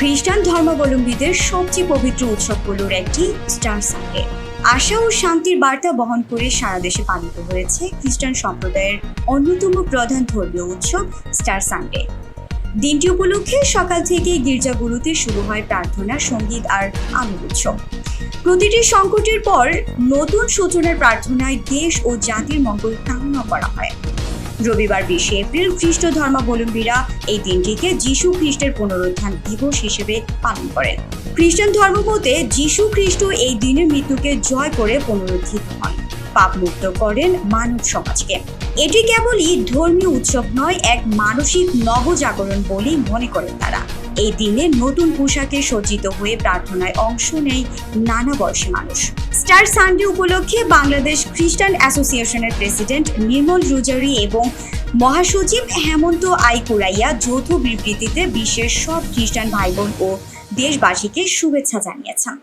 খ্রিস্টান ধর্মাবলম্বীদের সবচেয়ে পবিত্র উৎসবগুলোর একটি স্টার সানডে। আশা ও শান্তির বার্তা বহন করে সারা দেশে পালিত হয়েছে খ্রিস্টান সম্প্রদায়ের অন্যতম প্রধান ধর্মীয় উৎসব স্টার সানডে। দিনটি উপলক্ষে সকাল থেকে গির্জাগুলোতে শুরু হয় প্রার্থনা, সংগীত আর আনন্দ উৎসব। প্রতিটি সংকটের পর নতুন সূচনার প্রার্থনায় দেশ ও জাতির মঙ্গল কামনা করা হয়। রবিবার বিশে এপ্রিল খ্রিস্ট ধর্মাবলম্বীরা এই দিনটিকে যীশু খ্রিস্টের পুনরুত্থান দিবস হিসেবে পালন করেন। খ্রিস্টান ধর্ম মতে যীশু খ্রিস্ট এই দিনের মৃত্যুকে জয় করে পুনরুদ্ধিত হন। পাপ মুক্ত করেন মানব সমাজকে। এটি কেবলই ধর্মীয় উৎসব নয়, এক মানসিক নবজাগরণ বলেই মনে করেন তারা। এই দিনে নতুন পোশাকে সজ্জিত হয়ে প্রার্থনায় অংশ নেয় নানা বয়সী মানুষ। স্টার সানডে উপলক্ষে বাংলাদেশ খ্রিস্টান অ্যাসোসিয়েশনের প্রেসিডেন্ট নির্মল রুজারি এবং মহাসচিব হেমন্ত আই কুরাইয়া যৌথ বিবৃতিতে বিশ্বের সব খ্রিস্টান ভাই বোন ও দেশবাসীকে শুভেচ্ছা জানিয়েছেন।